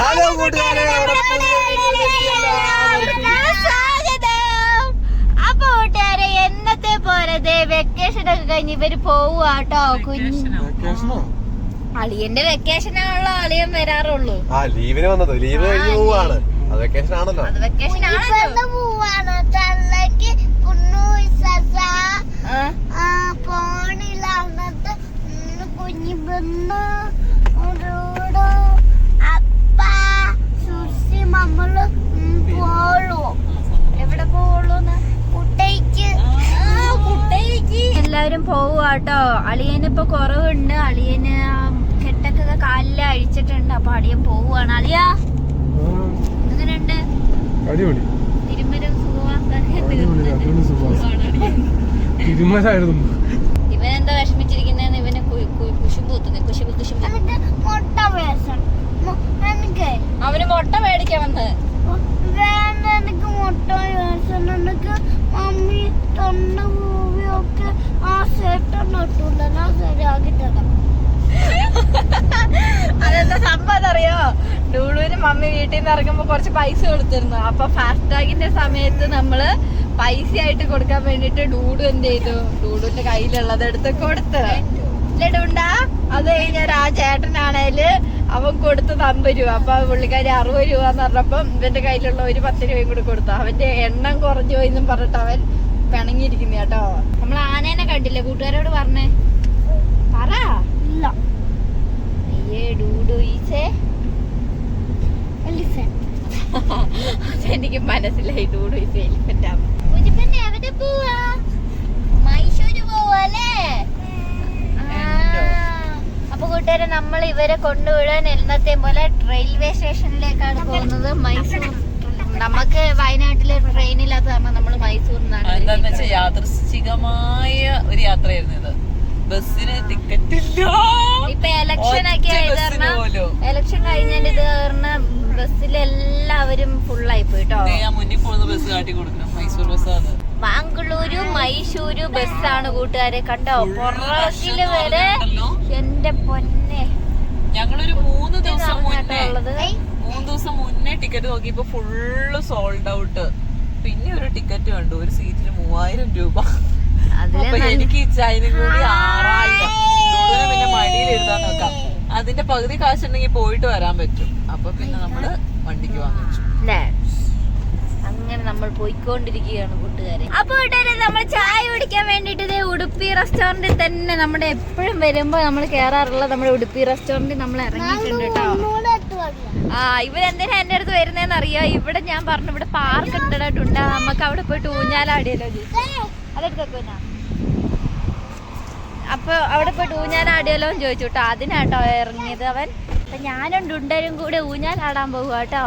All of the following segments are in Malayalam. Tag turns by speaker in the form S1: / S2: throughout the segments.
S1: ഹലോ കൂട്ടുകാരെ
S2: അപ്പൊ കൂട്ടുകാരെ എന്നത്തെ പോരത്? വെക്കേഷൻ ഒക്കെ കഴിഞ്ഞ് ഇവർ പോവാട്ടോ കുഞ്ഞു. അളിയന്റെ വെക്കേഷൻ ആണല്ലോ അളിയൻ വരാറുള്ളൂ.
S1: ആ ലീവിന് വന്നത്. ലീവ് കഴിഞ്ഞ് പോവാണ്. അത് വെക്കേഷൻ ആണല്ലോ.
S2: അത് വെക്കേഷൻ ആണല്ലോ.
S3: പോവാണ്? തള്ളക്ക് കുന്നു
S2: ആ,
S3: ഫോണിൽ എന്നിട്ട് കുഞ്ഞു പെണ്ണ് അപ്പ സുഷി മമ്മൾ പോളു
S2: എവിടെ പോവുള്ളൂന്ന്
S3: കുട്ടയ്ക്ക്.
S2: എല്ലാവരും പോവാട്ടോ അളിയന് ഇപ്പൊ കുറവുണ്ട്. അളിയന് കെട്ടൊക്കെ കാലിൽ അഴിച്ചിട്ടുണ്ട്. അപ്പൊ അളിയൻ പോവാണ് അളിയാ എങ്ങനെയുണ്ട്?
S4: തിരുമലായിരുന്നു.
S2: എന്താ വിഷമിച്ചിരിക്കുന്നതെന്ന് ഇവന് കുശുമ്പ് കുശുമ്പ് കുശുമ്പ്.
S3: മുട്ട വേഷം.
S2: അവന് മുട്ട മേടിക്കാൻ വന്ന്.
S3: എനിക്ക് മുട്ട എനിക്ക് മമ്മി തൊണ്ട മൂവിയൊക്കെ ആ സെറ്റ് നട്ടുണ്ട് ഞാൻ ശരിയാക്കി തരാം.
S2: അതെന്താ സംഭവം അറിയോ? ഡൂളുവിന് മമ്മി വീട്ടിൽ നിന്ന് ഇറങ്ങുമ്പോ കുറച്ച് പൈസ കൊടുത്തിരുന്നു. അപ്പൊ ഫാസ്ടാഗിന്റെ സമയത്ത് നമ്മൾ പൈസ ആയിട്ട് കൊടുക്കാൻ വേണ്ടിട്ട് ഡൂഡു എന്ത് ചെയ്തു? ഡൂഡുവിന്റെ കയ്യിലുള്ളത് എടുത്ത് കൊടുത്ത്. ഡൂണ്ട. അത് കഴിഞ്ഞ ആ ചേട്ടനാണേൽ അവൻ കൊടുത്തത് അമ്പത് രൂപ. അപ്പൊ പുള്ളിക്കാരി അറുപത് രൂപ എന്ന് പറഞ്ഞപ്പം ഇവന്റെ കയ്യിലുള്ള ഒരു പത്ത് രൂപയും കൂടി കൊടുത്തു. അവന്റെ എണ്ണം കുറഞ്ഞു പോയി എന്നും പറഞ്ഞിട്ട് അവൻ പിണങ്ങിയിരിക്കുന്ന കേട്ടോ. നമ്മൾ ആനേനെ കണ്ടില്ലേ? കൂട്ടുകാരോട് പറഞ്ഞേ. പറ.
S3: ഇല്ല.
S2: അയ്യേ ഡൂഡു അതെനിക്ക് മനസ്സിലായി. ഡൂഡു ഈസ് എലിഫന്റ് ആണ്.
S3: കുഞ്ഞിപ്പെണ്ണെ എവിടെ പോവാ? മൈസൂര് പോവാല്ലേ
S2: അപ്പൊ കൂട്ടുകാരെ നമ്മൾ ഇവരെ കൊണ്ടുവിടാൻ എന്നത്തെ പോലെ റെയിൽവേ സ്റ്റേഷനിലേക്കാണ് പോകുന്നത്. മൈസൂർ നമുക്ക് വയനാട്ടിലെ ട്രെയിനില്ലാത്ത കാരണം നമ്മൾ മൈസൂരിൽ
S5: എന്താന്ന് വെച്ചാൽ യാദൃശ്ചികമായ ഒരു യാത്രയായിരുന്നു ഇത്. ബസ്സിന് ടിക്കറ്റ് ഇല്ല.
S2: ഇപ്പൊ എലക്ഷൻ ഒക്കെ ആയത് കാരണം. എലക്ഷൻ കഴിഞ്ഞതിന്റെ ഇത് കാരണം ബസ്സിലെല്ലാവരും ഫുള്ളായി പോയിട്ടോ
S5: ഞാൻ മുന്നിൽ പോകുന്ന ബസ് കാട്ടി കൊടുക്കണം. മൈസൂർ ബസ് അത്
S2: ബാംഗ്ലൂരു മൈസൂരു ബസ്സാണ് കൂട്ടുകാരെ. കണ്ടോ? പുറകിൽ വരെ. എന്റെ പൊന്നെ.
S5: ഞങ്ങളൊരു മൂന്ന് ദിവസം മുന്നേ
S2: ഉള്ളത്.
S5: മൂന്ന് ദിവസം മുന്നേ ടിക്കറ്റ് നോക്കിയപ്പോ ഫുള്ള് സോൾഡ് ഔട്ട് പിന്നെ ഒരു ടിക്കറ്റ് കണ്ടു. ഒരു സീറ്റിന് മൂവായിരം രൂപ. അപ്പൊ എനിക്ക് ചൈനയും കൂടി ആറായിരം. പിന്നെ മടിയിൽ എഴുതാൻ നോക്കാം. അതിന്റെ പകുതി കാശുണ്ടെങ്കിൽ പോയിട്ട് വരാൻ പറ്റും. അപ്പൊ പിന്നെ നമ്മൾ വണ്ടിക്ക് വാങ്ങിച്ചു?
S2: അങ്ങനെ നമ്മൾ പോയിക്കൊണ്ടിരിക്കുകയാണ് കൂട്ടുകാരെ. അപ്പൊ കൂട്ടുകാരെ നമ്മൾ ചായ കുടിക്കാൻ വേണ്ടിട്ട് ഉടുപ്പി റെസ്റ്റോറന്റിൽ തന്നെ നമ്മുടെ എപ്പോഴും വരുമ്പോ നമ്മൾ കേറാറുള്ള നമ്മുടെ ഉടുപ്പി റെസ്റ്റോറന്റിൽ നമ്മൾ ഇറങ്ങിയിട്ടുണ്ട് കേട്ടോ. ആ ഇവരെന്തിനാ എന്റെ അടുത്ത് വരുന്നതെന്ന് അറിയാ? ഇവിടെ ഞാൻ പറഞ്ഞു ഇവിടെ പാർക്ക് ഉണ്ടായിട്ടുണ്ട് നമുക്ക് അവിടെ പോയിട്ട് ഊഞ്ഞാലാടിയല്ലോ ചോദിച്ചു അതെടുത്തൊക്കെ അപ്പൊ അവിടെ പോയിട്ട് ഊഞ്ഞാലാടിയല്ലോ എന്ന് ചോദിച്ചു കേട്ടോ. അതിനാട്ടോ ഇറങ്ങിയത് അവൻ. അപ്പൊ ഞാനും ഡുണ്ടരും കൂടെ ഊഞ്ഞാലാടാൻ പോകുക കേട്ടോ.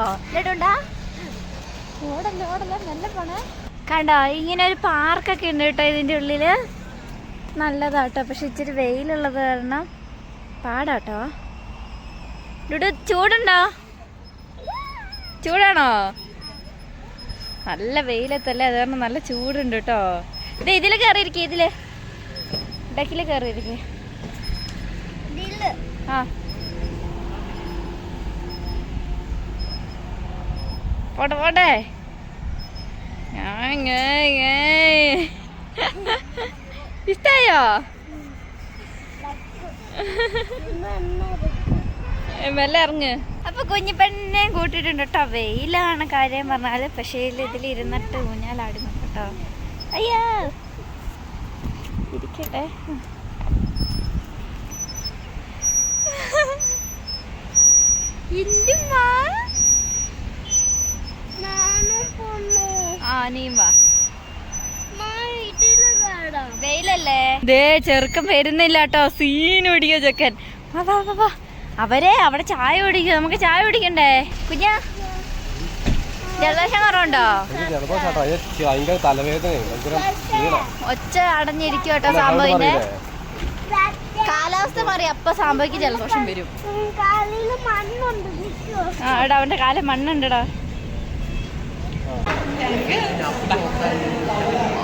S2: ഡുണ്ടാ ഓടല്ലേ ഓടല്ലേ നല്ല പോണേ. കണ്ടോ ഇങ്ങനെ ഒരു പാർക്കൊക്കെ ഉണ്ട് കേട്ടോ ഇതിന്റെ ഉള്ളിൽ. നല്ലതാട്ടോ പക്ഷെ ഇച്ചിരി വെയിലുള്ളത് കാരണം പാടാട്ടോ. ഇവിടെ ചൂടുണ്ടോ? ചൂടാണോ? നല്ല വെയിലത്തല്ലേ അത് കാരണം നല്ല ചൂടുണ്ട് കേട്ടോ. ഇത് ഇതിൽ കയറിയിരിക്കേ ഇതിൽ. ഡക്കിൽ കയറിയിരിക്കേ ആ. പോട്ടെ പോട്ടെ. ഇഷ്ടായോ മെല്ലെ ഇറങ്ങ് അപ്പൊ കുഞ്ഞിപ്പെണ്ണെ കൂട്ടിയിട്ടുണ്ട് കേട്ടോ. വെയിലാണ് കാര്യം പറഞ്ഞാൽ. പക്ഷേ ഇതിൽ ഇരുന്നിട്ട് ഊഞ്ഞാലാടി നോക്കട്ടോ അയ്യോ. ഇരിക്കട്ടെ. ഇന്ത്യ വെയിലല്ലേ? ദേ ചെറുക്കൻ വരുന്നില്ല കേട്ടോ സീൻ ഓടിക്കോ ചെക്കൻ. അവരെ അവിടെ ചായ ഓടിക്കോ നമുക്ക് ചായ ഓടിക്കണ്ടേ കുഞ്ഞ ജലദോഷം കുറവുണ്ടോ? ഒച്ച അടഞ്ഞിരിക്കും കേട്ടോ സാമ്പവിന്റെ കാലാവസ്ഥ മാറി അപ്പൊ സാമ്പവിക്ക് ജലദോഷം വരും.
S3: കാലിൽ മണ്ണുണ്ട് നിൽക്കുവോ
S2: ആ എടാ അവന്റെ കാലം മണ്ണുണ്ടടാ.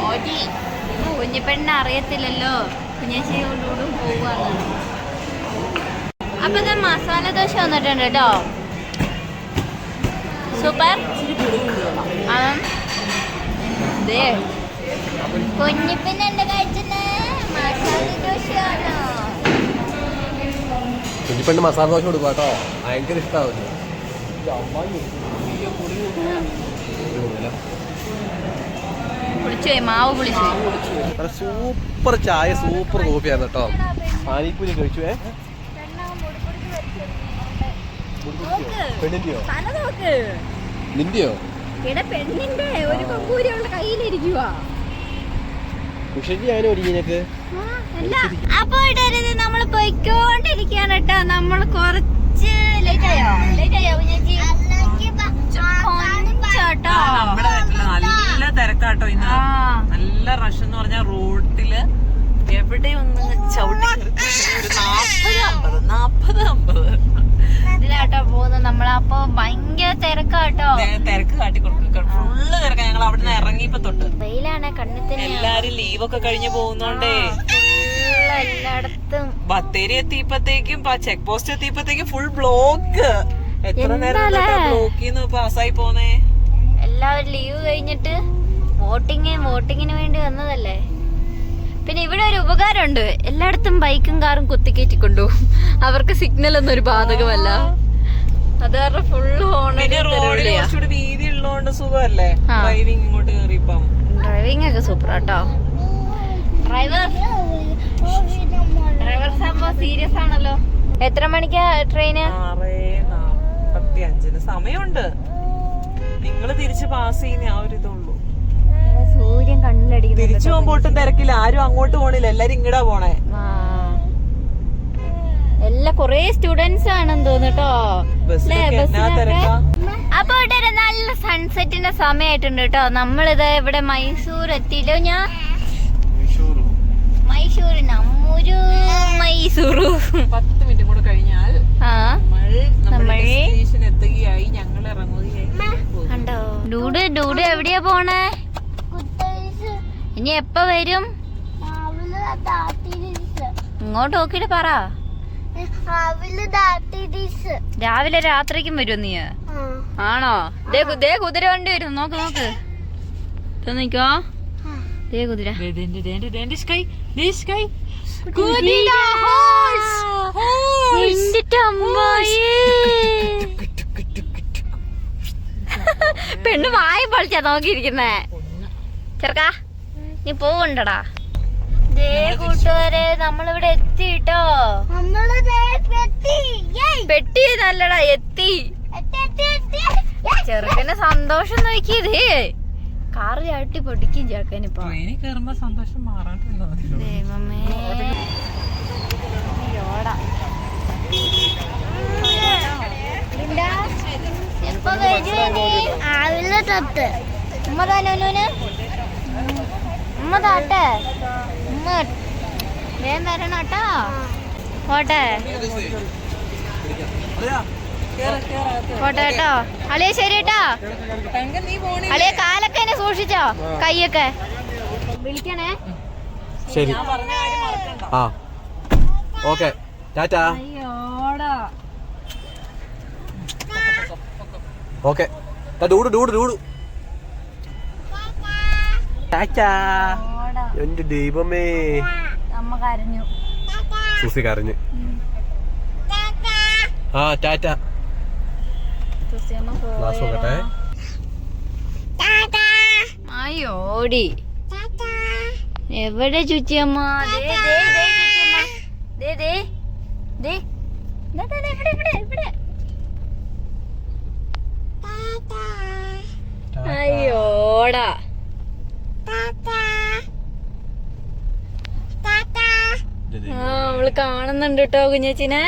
S2: ഓടി കുഞ്ഞിപ്പെണ്ണ അറിയത്തില്ലല്ലോ കുഞ്ഞേച്ചിയോടും പോവാന്ന് അപ്പൊ ഞാൻ മസാല ദോശ വന്നിട്ടുണ്ട് കേട്ടോ. സൂപ്പർ. ദേ
S3: കുഞ്ഞിപ്പിന്നെ എന്റെ കഴിച്ചത് മസാല ദോശയാണോ?
S1: കുഞ്ഞിപ്പെണ്ണ് മസാല ദോശ കൊടുക്കാട്ടോ കേട്ടോ. ഭയങ്കര ഇഷ്ടമാവും
S2: പുളിച്ചു മാവ് പുളിച്ചു
S1: സൂപ്പർ ചായ സൂപ്പർ കോഫിയായിരുന്നു കേട്ടോ. പാനിപ്പൂരി കഴിച്ചു പെണ്ണിന്റെയോ? നിന്റെയോ?
S2: പെണ്ണിന്റെ ഒരു കൊമ്പൂരി അവളുടെ
S1: ഒരുങ്ങിനക്ക്
S3: അപ്പൊ നമ്മൾ പോയിക്കൊണ്ടിരിക്കാണ് കേട്ടോ. നമ്മൾ കുറച്ച് ലേറ്റ് ആയോ ലേറ്റ് ആയോ കുഞ്ഞേച്ചി കൊഞ്ചോട്ടോ
S5: നമ്മുടെ നാട്ടിൽ നല്ല തിരക്കാട്ടോ ഇന്ന് നല്ല റഷ് എന്ന് പറഞ്ഞാൽ റോഡിൽ എവിടെ ഒന്ന് ചവിട്ടി ഒരു നാപ്പത് അമ്പത് നാപ്പത് അമ്പത്.
S2: ഇതിലാട്ടോ പോകുന്നത് നമ്മളപ്പോ ഭയങ്കര തിരക്കാട്ടോ.
S5: തിരക്ക് കാട്ടി കൊടുക്കുക ഫുള്ള് തിരക്കാ. ഞങ്ങൾ അവിടെ നിന്ന് ഇറങ്ങിയപ്പോ തൊട്ട്.
S2: വെയിലാണ് കണ്ണിൽ തന്നെ.
S5: എല്ലാരും ലീവൊക്കെ കഴിഞ്ഞ് പോകുന്നോണ്ടേ.
S2: എല്ലായിടത്തും.
S5: ബത്തേരി എത്തിയപ്പോഴത്തേക്കും ചെക്ക് പോസ്റ്റ് എത്തിയപ്പോഴത്തേക്കും ഫുൾ ബ്ലോക്ക് എത്ര നേരം? ബ്ലോക്കിന്ന് പാസ്സായി പോന്നേ?
S2: എല്ലാവരും ലീവ് കഴിഞ്ഞിട്ട് വോട്ടിങ് വോട്ടിങ്ങിന് വേണ്ടി വന്നതല്ലേ? പിന്നെ ഇവിടെ ഒരു ഉപകാരമുണ്ട്. എല്ലായിടത്തും ബൈക്കും കാറും കുത്തിക്കയറ്റി കൊണ്ടുപോകും അവർക്ക് സിഗ്നൽ ഒന്നും ഒരു ബാധകമല്ല. അത് കാരണം ഫുള്ള്
S5: വീതി ഉള്ളതുകൊണ്ട് സുഖമല്ലേ. ഡ്രൈവിംഗ് ഇങ്ങോട്ട്
S2: ഡ്രൈവിംഗ് ഒക്കെ സൂപ്പർ ആട്ടോ. ഡ്രൈവർ ഡ്രൈവർ സംഭവം സീരിയസ് ആണല്ലോ. എത്ര മണിക്കാ ട്രെയിന്
S5: സമയമുണ്ട്. നിങ്ങൾ തിരിച്ച് പാസ് ചെയ്യുന്ന ആ ഒരു ഇതുള്ളൂ
S2: സൂര്യൻ കണ്ണിലടിക്കുന്നു
S5: തിരിച്ചു പോകുമ്പോട്ടും തിരക്കില്ല. ആരും അങ്ങോട്ട് പോണില്ല. എല്ലാരും ഇങ്ങടാ പോണേ.
S2: എല്ലാ കൊറേ സ്റ്റുഡൻസ് ആണെന്ന് തോന്നുട്ടോ അപ്പൊ ഇവിടെ ഒരു നല്ല സൺസെറ്റിന്റെ സമയമായിട്ടുണ്ട് കേട്ടോ നമ്മളിത് ഇവിടെ മൈസൂർ എത്തിയില്ലോ ഞാൻ മൈസൂർ നമ്മൊരു മൈസൂർ
S5: പത്ത് മിനിറ്റ് കൂടെ കഴിഞ്ഞാൽ
S2: ഡൂഡ് ഡൂഡ് എവിടെയാ പോണേ? ഇനി എപ്പ വരും? ഇങ്ങോട്ട് നോക്കിട്ട് പറ. രാവിലെ രാത്രിക്കും വരും നീ. ആണോ? ദേ കുതിര വണ്ടി വരും നോക്ക് നോക്ക്. നിക്കോ? ദേ കുതിര. പെണ്ണ് വായി പൊളിച്ചാ നോക്കിയിരിക്കുന്നേ. ചെറുക്കാ. നീ പോവണ്ടടാ. കൂട്ടുകാരെ നമ്മളിവിടെ എത്തിട്ടോ പെട്ടി നല്ലടാ എത്തി. ചെറുക്കനെ സന്തോഷം നോക്കിയതേ. കാറ് ചാട്ടി പൊടിക്കും
S5: കയറുമ്പോ സന്തോഷം.
S2: ദൈവമേ. ഓടാ
S3: എപ്പോ വരുവേ ആവില്ല തത്ത്
S2: ഉമ്മ താനൂന് ഉമ്മ താട്ടെ ഉമ്മ വേഗം വരണം കേട്ടോ. പോട്ടെ. പോട്ടെ കേട്ടോ. അളിയ ശരി കേട്ടോ. അളിയ കാലൊക്കെ എന്നെ സൂക്ഷിച്ചോ? കൈയൊക്കെ. വിളിക്കണേ.
S1: ശരി. ആ. Okay. Tata. Okay. Dude dude dude tata.
S2: ഓടാ.
S1: എന്റെ ദൈവമേ.
S2: അമ്മ കരഞ്ഞു
S1: സൂസി കരഞ്ഞു. ആ ടാറ്റ. ക്ലാസ് നോക്കട്ടെ
S2: അയ്യോടി എവിടെ ചുച്ചിയമ്മ ദേ ദേ ദേ ചുച്ചിയമ്മ ദേ ദേ ദേ ദാ, ദാ, ദാ, ഇവിടെ ഇവിടെ ഇവിടെ അയ്യോടാ ആ അവൾ കാണുന്നുണ്ട് കേട്ടോ കുഞ്ഞച്ചിനെ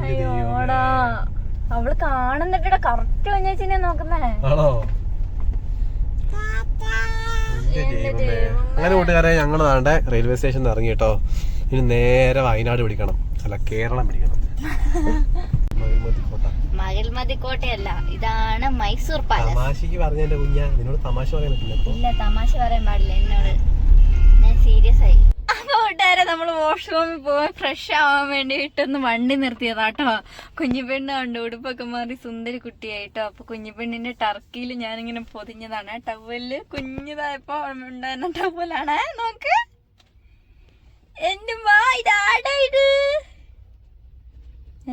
S2: അയ്യോടാ. അവൾ കാണുന്നിട്ട് കറക്റ്റ് കുഞ്ഞച്ചിനെ നോക്കുന്നേ.
S1: അങ്ങനെ കൂട്ടുകാരെ ഞങ്ങൾ താണ്ടെ റെയിൽവേ സ്റ്റേഷനിൽ ഇറങ്ങി കേട്ടോ. ഇനി നേരെ വയനാട് പിടിക്കണം. അല്ല കേരളം പിടിക്കണം.
S2: മകിൽമതി കോട്ടയല്ല ഇതാണ് മൈസൂർ പാലസ്.
S1: തമാശക്ക് പറഞ്ഞ എന്റെ കുഞ്ഞ നിന്നോട് തമാശ പറയാൻ പറ്റില്ല
S2: ഇല്ല തമാശ പറയാൻ പാടില്ല എന്നോട്. ഞാൻ സീരിയസ് ആയി. കൂട്ടുകാരെ നമ്മൾ വാഷ്റൂമിൽ പോകാൻ ഫ്രഷ് ആവാൻ വേണ്ടിയിട്ടൊന്ന് വണ്ടി നിർത്തിയതാട്ടോ. കുഞ്ഞിപ്പെണ്ണ് കണ്ട് ഉടുപ്പൊക്കെ മാറി സുന്ദരി കുട്ടിയായിട്ടോ. അപ്പൊ കുഞ്ഞിപ്പെണ്ണിന്റെ ടർക്കിയിൽ ഞാനിങ്ങനെ പൊതിഞ്ഞതാണ്. ടവൽ കുഞ്ഞിതായപ്പോ ഉണ്ടായിരുന്ന ടവലാണ് നോക്ക്. എന്റെ മാ ഇതാടാ ഇത്.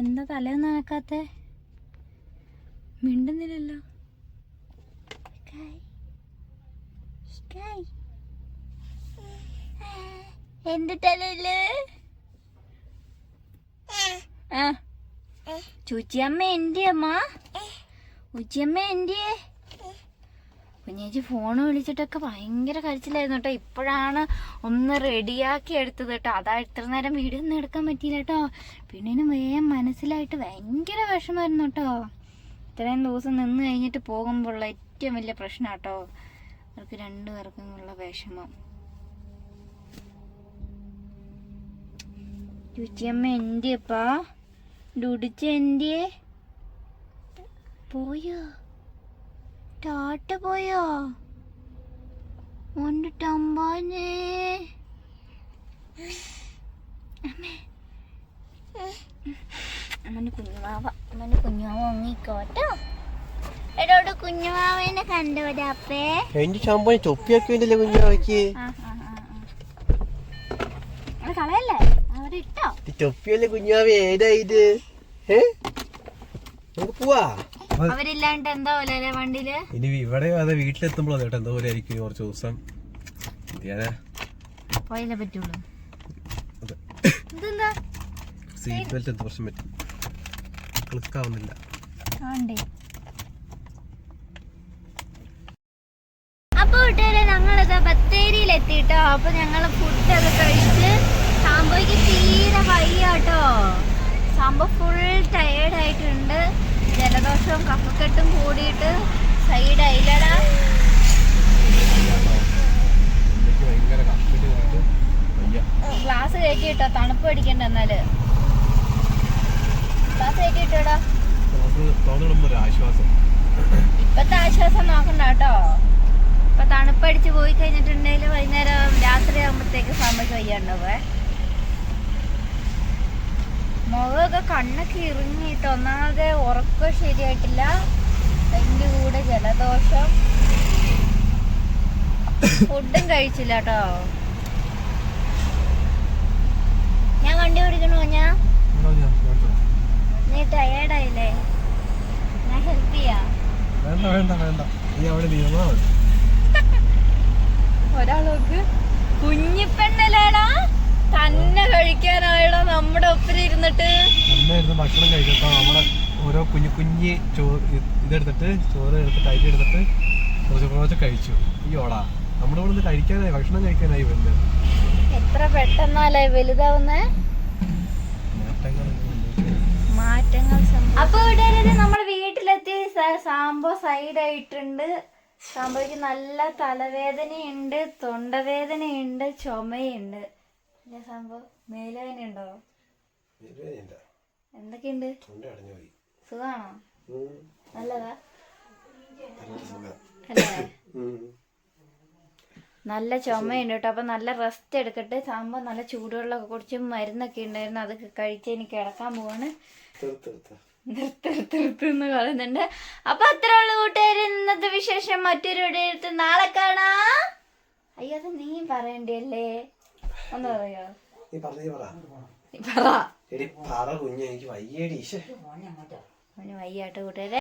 S2: എന്താ തലേന്ന് ആക്കാത്തെ മിണ്ടുന്നില്ലല്ലോ. ആ. ചൂച്ചിയമ്മ എന്റെ അമ്മ? ഉച്ചിയമ്മ എന്റെ കുഞ്ഞേച്ചി ഫോൺ വിളിച്ചിട്ടൊക്കെ ഭയങ്കര കരച്ചിലായിരുന്നു കേട്ടോ. ഇപ്പോഴാണ് ഒന്ന് റെഡിയാക്കി എടുത്തത് കേട്ടോ. അതാ ഇത്ര നേരം വീഡിയോ ഒന്നും എടുക്കാൻ പറ്റിയില്ല കേട്ടോ. പിന്നെ വേഗം മനസ്സിലായിട്ട് ഭയങ്കര വിഷമായിരുന്നു കേട്ടോ. ഇത്രയും ദിവസം നിന്ന് കഴിഞ്ഞിട്ട് പോകുമ്പോഴുള്ള ഏറ്റവും വലിയ പ്രശ്നം കേട്ടോ അവർക്ക് രണ്ടുപേർക്കും ഉള്ള വിഷമം. രുചിയമ്മ എന്തിയപ്പാ? ഡുടിച്ച എന്തിയെ? പോയോ? ടാട്ട പോയോ? ഉണ്ട് ടമ്പാനേ. അമ്മന്റെ കുഞ്ഞുമാവ. അമ്മന്റെ കുഞ്ഞുമാവ് ഉങ്ങിക്കോട്ടോ എടോട് കുഞ്ഞുമാവേനെ കണ്ടോടെ അപ്പേ.
S1: എന്റെ ഷാമ്പൂനെ തൊപ്പിയൊക്കെ
S2: ആ അത് കളയല്ലേ? അവിടെ ഇട്ടോ.
S1: തൊപ്പിയല്ലേ കുഞ്ഞാവ ഏതാ ഇത്? ഏ? നമുക്ക് പോവാ.
S2: അവരില്ലാണ്ട് എന്താ പോലെ വണ്ടിയിൽ?
S1: ഇനി ഇവിടെ അതെ വീട്ടിലെത്തുമ്പോഴാണ് കേട്ടോ എന്തോ പോലെ ആയിരിക്കും കുറച്ച് ദിവസം.
S2: പോയാലേ പറ്റുള്ളൂ.
S1: സീറ്റ് ബെൽറ്റ് എന്ത് പ്രശ്നം പറ്റും. ക്ലിക്ക് ആവുന്നില്ല
S2: അപ്പോൾ അപ്പൊ കൂട്ടുകാരെ ഞങ്ങളിത് ബത്തേരിയിൽ എത്തിട്ടോ അപ്പോൾ ഞങ്ങൾ ഫുഡൊക്കെ കഴിച്ച് സാമ്പോയ്ക്ക് തീരെ വയ്യാട്ടോ. സാമ്പോ ഫുൾ ടയേർഡ് ആയിട്ടുണ്ട്. ജലദോഷവും കഫക്കെട്ടും കൂടിയിട്ട് സൈഡ്
S1: വയ്യ.
S2: ഗ്ലാസ് കേട്ടോ ഇട്ടോ തണുപ്പ് അടിക്കണ്ട എന്നാൽ ഗ്ലാസ് കയറ്റി ഇട്ടോടാ
S1: നമുക്ക് തോന്നണം ഒരു ആശ്വാസം
S2: ഇപ്പത്തെ ആശ്വാസം നോക്കണ്ട കേട്ടോ. ഇപ്പൊ തണുപ്പടിച്ച് പോയി കഴിഞ്ഞിട്ടുണ്ടെങ്കിൽ വൈകുന്നേരം രാത്രി ആകുമ്പോഴത്തേക്ക് സമയം വയ്യാണ്ടാവേ മുഖമൊക്കെ കണ്ണൊക്കെ ഇറങ്ങിയിട്ട് ഒന്നാമതെ ഉറക്കം ശരിയായിട്ടില്ല. അതിന്റെ കൂടെ ജലദോഷം. ഫുഡും കഴിച്ചില്ല കേട്ടോ. ഞാൻ വണ്ടി ഓടിക്കണോ ഞാൻ
S1: വേണ്ട
S2: നീ ടയേർഡായില്ലേ ഞാൻ ഹെൽപ്പ് ചെയ്യാം
S1: വേണ്ട വേണ്ട നീ അവിടെ നിന്നാ മതി
S2: ഒരാളോക്ക് കുഞ്ഞിപ്പെണ്ണലേടാ തന്നെ കഴിക്കാനായടാ നമ്മുടെ ഒപ്പം ഇരുന്നിട്ട്.
S1: അന്നായിരുന്നു ഭക്ഷണം കഴിക്കട്ടോ. നമ്മുടെ ഓരോ കുഞ്ഞു കുഞ്ഞി ചോറ് ഇതെടുത്തിട്ട് ചോറ് എടുത്തിട്ട് അരി എടുത്തിട്ട് കുറച്ച് കുറച്ച് കഴിച്ചു. ഈ ഓടാ നമ്മുടെ കൂടെ കഴിക്കാനായി ഭക്ഷണം കഴിക്കാനായി വരുന്നത്
S2: എത്ര പെട്ടെന്നാലേ വലുതാവുന്നേ? മാറ്റങ്ങൾ അപ്പൊ ഇവിടെ നമ്മുടെ വീട്ടിലെത്തി സാമ്പോ സൈഡ് ആയിട്ടുണ്ട്. സാമ്പോയ്ക്ക് നല്ല തലവേദനയുണ്ട് തൊണ്ടവേദനയുണ്ട് ചുമയുണ്ട്. ഇല്ലേ സാമ്പോ മേലുവേദന ഉണ്ടോ എന്തൊക്കെയുണ്ട്? സുഖാണോ? നല്ലതാ? അല്ലേ? നല്ല ചുമയുണ്ട് കേട്ടോ. അപ്പൊ നല്ല റെസ്റ്റ് എടുക്കട്ടെ. സാമ്പോ നല്ല ചൂടുവെള്ളമൊക്കെ കുടിച്ച് മരുന്നൊക്കെ ഉണ്ടായിരുന്നു. അതൊക്കെ കഴിച്ച് എനിക്ക് കിടക്കാൻ പോവാണ്. നിർത്തിന്ന് പറയുന്നുണ്ട്. അപ്പൊ അത്ര ഉള്ളു കൂട്ടുകാർ ഇന്നത്തെ വിശേഷം മറ്റൊരു എടുത്ത് നാളെ കാണാ. അയ്യോ അത് നീ പറയണ്ടല്ലേ? ഒന്ന് പറയോ?
S1: നീ പറഞ്ഞു പറ.
S2: നീ പറ.
S1: എടി പറ കുഞ്ഞ് എനിക്ക് വയ്യേടി. ഈശ്വ
S2: അവന് വയ്യാട്ടോ കൂട്ടുകാരെ.